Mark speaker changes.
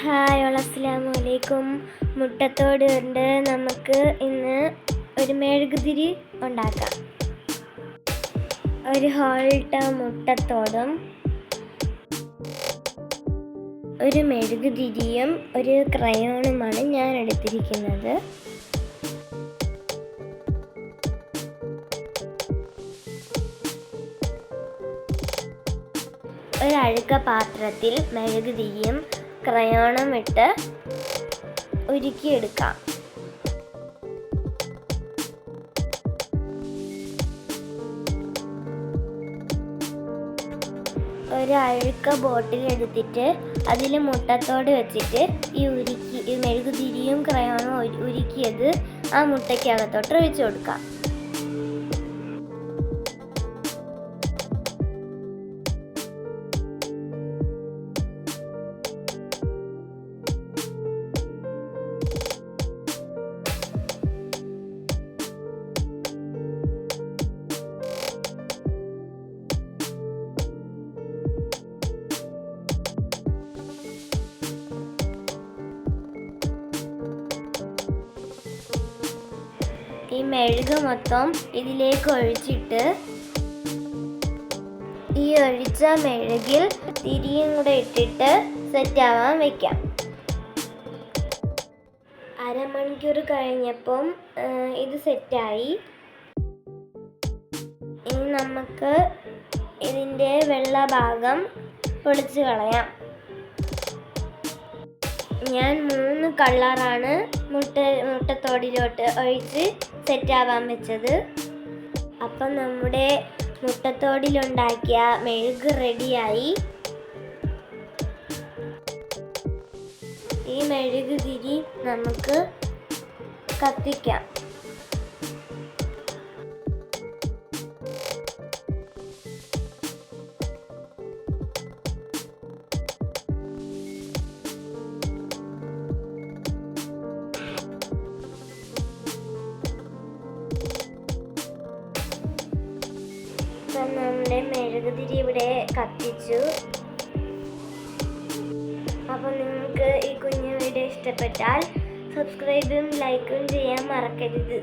Speaker 1: Hi അസ്സലാമു അലൈക്കും. മുട്ടത്തോട് കൊണ്ട് നമുക്ക് ഇന്ന് ഒരു മെഴുകുതിരി ഉണ്ടാക്കാം. ഒരു ഹോൾട്ട മുട്ടത്തോടും ഒരു മെഴുകുതിരിയും ഒരു ക്രയോണുമാണ് ഞാൻ എടുത്തിരിക്കുന്നത്. ഒരഴുക്ക പാത്രത്തിൽ മെഴുകുതിരിയും ക്രയോണും ഇട്ട് ഉരുക്കിയെടുക്കാം. ഒരു അഴുക്ക ബോട്ടിൽ എടുത്തിട്ട് അതിൽ മുട്ടത്തോട് വെച്ചിട്ട് ഈ ഉരുക്കി മെഴുകുതിരിയും ക്രയോണും ഉരുക്കിയത് ആ മുട്ടയ്ക്കകത്തോട്ട് ഒഴിച്ചു കൊടുക്കാം. ഈ മെഴുക് മൊത്തം ഇതിലേക്ക് ഒഴിച്ചിട്ട് ഈ ഒഴിച്ച മെഴുകിൽ തിരിയും കൂടെ ഇട്ടിട്ട് സെറ്റ് ആവാൻ വെക്കാം. അരമണിക്കൂർ കഴിഞ്ഞപ്പം ഇത് സെറ്റായി ഇനി നമുക്ക് ഇതിന്റെ വെള്ള ഭാഗം പൊളിച്ച് കളയാം. ഞാൻ മൂന്ന് കളറാണ് മുട്ട മുട്ടത്തോടിലോട്ട് ഒഴിച്ച് സെറ്റാവാൻ വെച്ചത്. അപ്പം നമ്മുടെ മുട്ടത്തോടിലുണ്ടാക്കിയ മെഴുക് റെഡിയായി. ഈ മെഴുക് തിരി നമുക്ക് കത്തിക്കാം. നമ്മുടെ മെഴുകുതിരി ഇവിടെ കത്തിച്ചു. അപ്പം നിങ്ങൾക്ക് ഈ കുഞ്ഞു വീഡിയോ ഇഷ്ടപ്പെട്ടാൽ സബ്സ്ക്രൈബും ലൈക്കും ചെയ്യാൻ മറക്കരുത്.